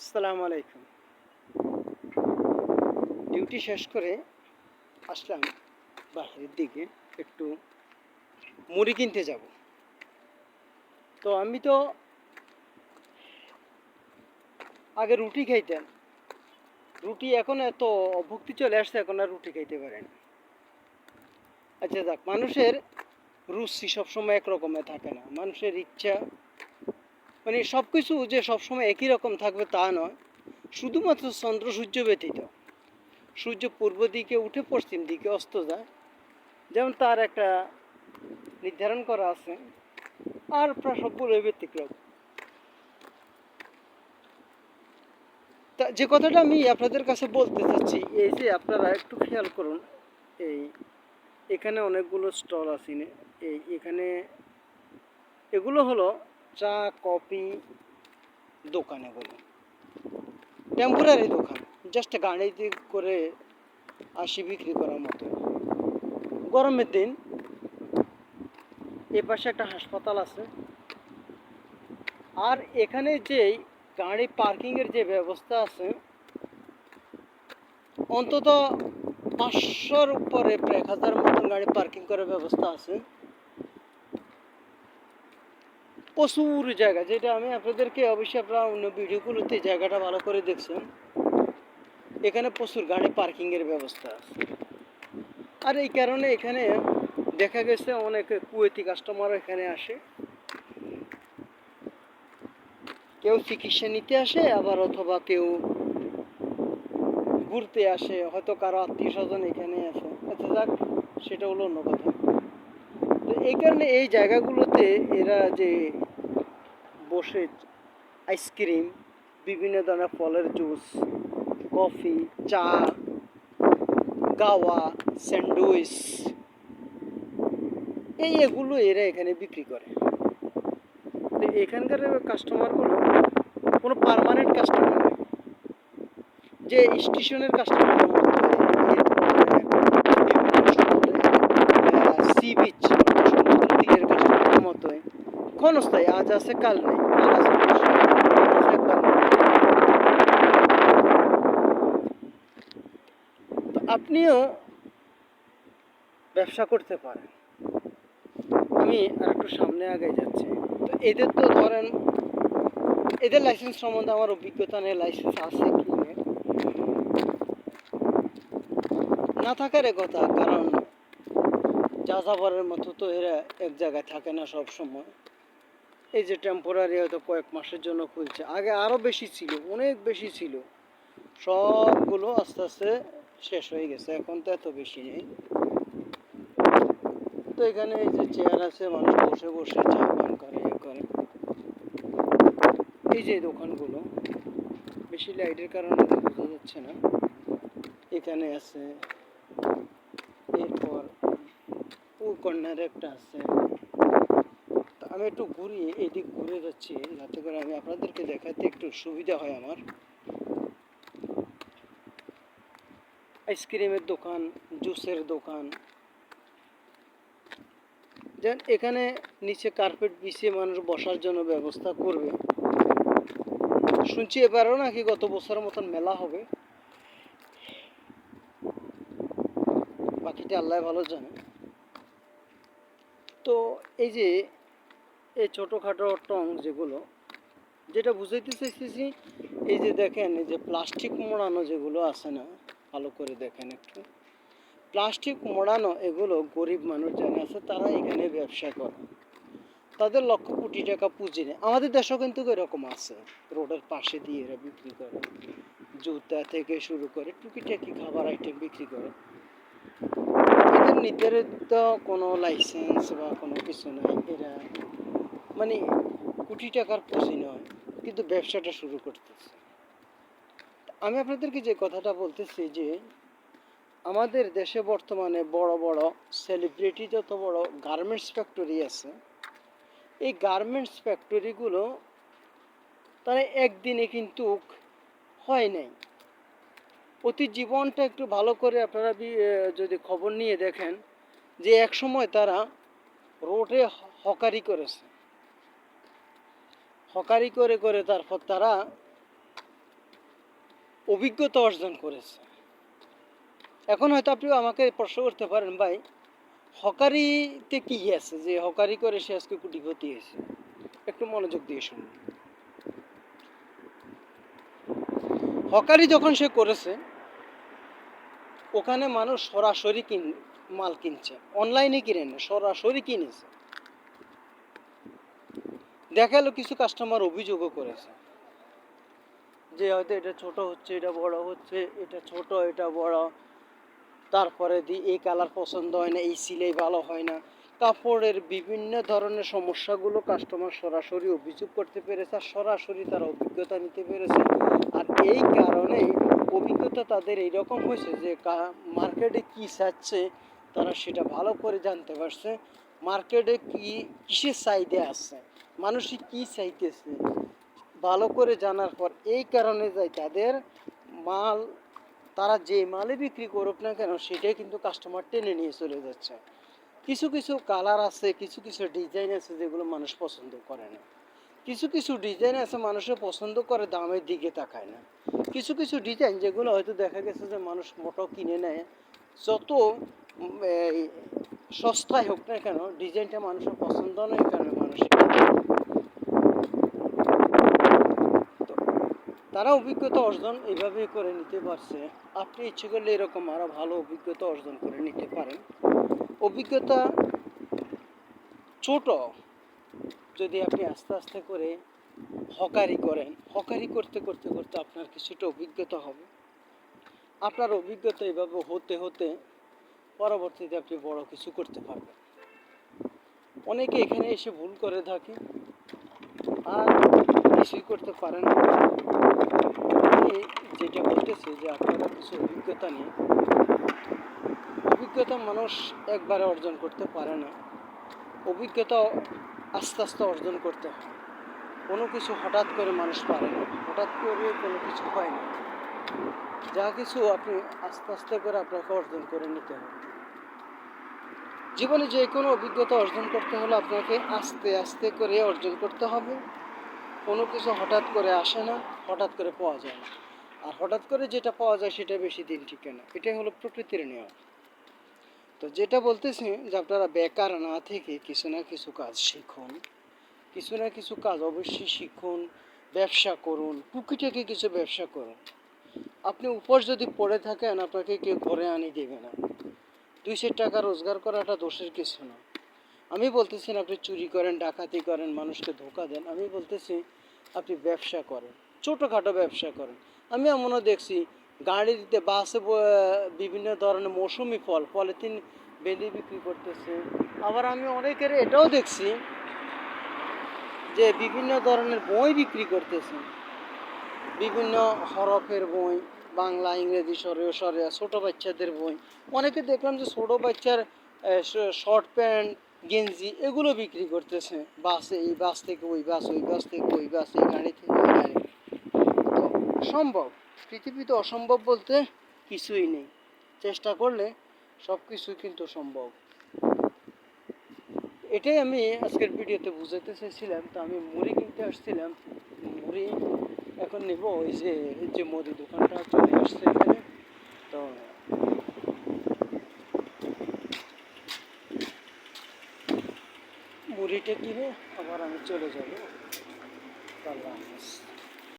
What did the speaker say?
আসসালামু আলাইকুম। ডিউটি শেষ করে আসলাম বাহিরের দিকে একটু মুড়ি কিনতে যাব। তো আমি তো আগে রুটি খাইতাম। রুটি এখন এত অভুক্তি চলে আসছে, এখন আর রুটি খাইতে পারে না। আচ্ছা যাক, মানুষের রুচি সবসময় একরকমের থাকে না। মানুষের ইচ্ছা মানে সব কিছু যে সবসময় একই রকম থাকবে তা নয়। শুধুমাত্র চন্দ্র সূর্য ব্যতীত। সূর্য পূর্ব দিকে উঠে পশ্চিম দিকে অস্ত যায়। যেমন তার একটা নির্ধারণ করা আছে। আর প্রায় সবগুলোই ব্যতিক্রম। তা যে কথাটা আমি আপনাদের কাছে বলতে চাচ্ছি, এই যে আপনারা একটু খেয়াল করুন, এই এখানে অনেকগুলো স্টল আছে। এই এখানে এগুলো হলো চা, কফি, দোকান এগুলো টেম্পোরারি দোকান জাস্ট গাড়িতে করে আসি বিক্রি করার মতো। গরমের দিন, এ পাশে একটা হাসপাতাল আছে। আর এখানে যে গাড়ি পার্কিংয়ের যে ব্যবস্থা আছে, অন্তত পাঁচশোর উপরে, এক হাজার মতন গাড়ি পার্কিং করার ব্যবস্থা আছে। প্রচুর জায়গা, যেটা আমি আপনাদেরকে অবশ্যই আপনারা অন্য ভিডিওগুলোতে জায়গাটা ভালো করে দেখছেন। এখানে প্রচুর গাড়ি পার্কিংয়ের ব্যবস্থা আর এই কারণে এখানে দেখা গেছে অনেক কুয়েতি কাস্টমার এখানে আসে। কেউ চিকিৎসা নিতে আসে, আবার অথবা কেউ ঘুরতে আসে। হয়তো কারও আত্মীয় স্বজন এখানে আসে আচ্ছা যাক, সেটা হলো অন্য কথা। তো এই কারণে এই জায়গাগুলোতে এরা যে বসে আইসক্রিম বিভিন্ন ধরনের ফলের জুস কফি চা, গাওয়া স্যান্ডউইচ এই এগুলো এরা এখানে বিক্রি করে। তো এখানকার কাস্টমারগুলো কোনো পার্মানেন্ট কাস্টমার যে স্টেশনের কাস্টমার ক্ষণস্থায়ী আজ আছে, কাল নেই। তো আপনিও ব্যবসা করতে পারেন। আমি আর একটু সামনে আগে যাচ্ছি। তো এদের তো ধরেন, এদের লাইসেন্স সম্বন্ধে আমার অভিজ্ঞতা নেই লাইসেন্স আছে কি না থাকার কথা, কারণ যা যাযাবরের মতো তো এরা এক জায়গায় থাকে না সব সময় এই যে টেম্পোরারি হয়তো কয়েক মাসের জন্য খুলছে। আগে আরও বেশি ছিল, অনেক বেশি ছিল। সবগুলো আস্তে আস্তে শেষ হয়ে গেছে, এখন তো এত বেশি নেই। তো এখানে এই যে চেয়ার আছে, মানুষ বসে বসে চা পান করে, এ করে। এই যে দোকানগুলো, বেশি লাইটের কারণে বোঝা যাচ্ছে না। এখানে আছে, এরপর, ওই কর্নারে একটা আছে। আমি একটু ঘুরি এইদিক ঘুরে যাচ্ছি, যাতে করে আমি আপনাদেরকে দেখাতে একটু সুবিধা হয় আমার। আইসক্রিমের দোকান, জুসের দোকান। যেন এখানে নিচে কার্পেট বিছিয়ে মানুষ বসার জন্য ব্যবস্থা করবে। শুনছি এবারও নাকি গত বছরের মতন মেলা হবে। বাকিটা আল্লাহ ভালো জানে। তো এই যে এই ছোটোখাটো টং যেগুলো, যেটা বুঝাইতে চাইতেছি, এই যে দেখেন, এই যে প্লাস্টিক মোড়ানো যেগুলো আছে না, ভালো করে দেখেন একটু। প্লাস্টিক মোড়ানো এগুলো গরিব মানুষ যারা আছে, তারা এখানে ব্যবসা করে। তাদের লক্ষ কোটি টাকা পুঁজি নেয় আমাদের দেশেও কিন্তু এরকম আছে। রোডের পাশে দিয়ে এরা বিক্রি করে। জুতা থেকে শুরু করে টুকিটাকি খাবার আইটেম বিক্রি করে। এদের নির্ধারিত কোনো লাইসেন্স বা কোনো কিছু নাই। এরা মানে কোটি টাকার পুঁজি নয়, কিন্তু ব্যবসাটা শুরু করতেছে। আমি আপনাদেরকে যে কথাটা বলতেছি যে, আমাদের দেশে বর্তমানে বড় বড় সেলিব্রিটি যত বড় গার্মেন্টস ফ্যাক্টরি আছে, এই গার্মেন্টস ফ্যাক্টরিগুলো তারা একদিনে কিন্তু হয় নাই। অতি জীবনটা একটু ভালো করে আপনারা যদি খবর নিয়ে দেখেন যে, এক সময় তারা রোডে হকারি করেছে। হকারি করে করে তারপর তারা অভিজ্ঞতা অর্জন করেছে। এখন হয়তো আপনি আমাকে প্রশ্ন করতে পারেন, ভাই, হকারিতে কি আছে? যে হকারি করে সে আজকে কোটিপতি হয়েছে। একটু মনোযোগ দিয়ে শুনুন। হকারি যখন সে করেছে, ওখানে মানুষ সরাসরি কিন, মাল কিনছে। অনলাইনে কিনে না সরাসরি কিনেছে। দেখা গেলো কিছু কাস্টমার অভিযোগও করেছে। যে হয়তো এটা ছোট হচ্ছে, এটা বড় হচ্ছে, এটা ছোট, এটা বড়। তারপরে দি, এই কালার পছন্দ হয় না, এই সিলাই ভালো হয় না। কাপড়ের বিভিন্ন ধরনের সমস্যাগুলো কাস্টমার সরাসরি অভিযোগ করতে পেরেছে আর সরাসরি তারা অভিজ্ঞতা নিতে পেরেছে। আর এই কারণে অভিজ্ঞতা তাদের এইরকম হয়েছে যে মার্কেটে কি চাচ্ছে, তারা সেটা ভালো করে জানতে পারছে। মার্কেটে কি, কিসের চাহিদা আছে? মানুষই কি চাইতেছে? ভালো করে জানার পর এই কারণে যাই তাদের মাল, তারা যে মালে বিক্রি করুক না কেন, সেটাই কিন্তু কাস্টমার টেনে নিয়ে চলে যাচ্ছে। কিছু কিছু কালার আছে, কিছু কিছু ডিজাইন আছে যেগুলো মানুষ পছন্দ করে না। কিছু কিছু ডিজাইন আছে মানুষে পছন্দ করে, দামের দিকে তাকায় না। কিছু কিছু ডিজাইন যেগুলো হয়তো দেখা গেছে যে মানুষ মোটো কিনে নেয়, যত সস্তায় হোক না কেন ডিজাইনটা মানুষের পছন্দ নয়, কারণে মানুষ কিনে। তো তারা অভিজ্ঞতা অর্জন এইভাবেই করে নিতে পারছে। আপনি ইচ্ছে করলে এরকম আরও ভালো অভিজ্ঞতা অর্জন করে নিতে পারেন। অভিজ্ঞতা ছোট, যদি আপনি আস্তে আস্তে করে হকারি করেন, হকারি করতে করতে করতে আপনার কিছুটা অভিজ্ঞতা হবে। আপনার অভিজ্ঞতা এভাবে হতে হতে পরবর্তীতে আপনি বড় কিছু করতে পারবেন। অনেকে এখানে এসে ভুল করে থাকে। আর কিছুই করতে পারে না। আমি যেটা বলতেছি যে আপনারা কিছু অভিজ্ঞতা নিয়ে, অভিজ্ঞতা মানুষ একবারে অর্জন করতে পারে না। অভিজ্ঞতা আস্তে আস্তে অর্জন করতে হয়। কোনো কিছু হঠাৎ করে মানুষ পারে না। হঠাৎ করে কোনো কিছু হয় না। যা কিছু আপনি আস্তে আস্তে করে আপনাকে অর্জন করে নিতে হবে। জীবনে যে কোনো অভিজ্ঞতা অর্জন করতে হলে আপনাকে আস্তে আস্তে করে অর্জন করতে হবে। কোনো কিছু হঠাৎ করে আসে না, হঠাৎ করে পাওয়া যায় না। আর হঠাৎ করে যেটা পাওয়া যায় সেটা বেশি দিন টিকে না। এটাই হলো প্রকৃতির নিয়ম। তো যেটা বলতেছি যে আপনারা বেকার না থেকে কিছু না কিছু কাজ শিখুন। কিছু না কিছু কাজ অবশ্যই শিখুন, ব্যবসা করুন, টুকিটাকি কিছু ব্যবসা করুন। আপনি উপর যদি পড়ে থাকেন, আপনাকে কেউ ঘরে আনি দেবে না। দুইশো টাকা রোজগার করাটা দোষের কিছু না। আমি বলতেছি আপনি চুরি করেন, ডাকাতি করেন, মানুষকে ধোকা দেন। আমি বলতেছি আপনি ব্যবসা করেন, ছোটোখাটো ব্যবসা করেন। আমি এমনও দেখছি গাড়িতে বাসে বিভিন্ন ধরনের মৌসুমি ফল, পলিথিন বেঁধে বিক্রি করতেছে। আবার আমি অনেকের এটাও দেখছি যে বিভিন্ন ধরনের বই বিক্রি করতেছে। বিভিন্ন হরফের বই, বাংলা, ইংরেজি সরে সরে ছোটো বাচ্চাদের বই। অনেকে দেখলাম যে ছোটো বাচ্চার শর্ট প্যান্ট গেঞ্জি, এগুলো বিক্রি করতেছে। বাসে, এই বাস থেকে ওই বাস ওই বাস থেকে ওই বাস, এই গাড়ি থেকে ওই গাড়ি। তো সম্ভব পৃথিবীতে অসম্ভব বলতে কিছুই নেই। চেষ্টা করলে সব কিছুই কিন্তু সম্ভব। এটাই আমি আজকের ভিডিওতে বুঝাতে চাইছিলাম। তো আমি মুড়ি কিনতে আসছিলাম। মুড়ি এখন নেব, ওই যে যে মুদি দোকানটা চলে আসছে এখানে। তো মুড়িটা কিনে আবার আমি চলে যাব। আল্লাহ হাফেজ।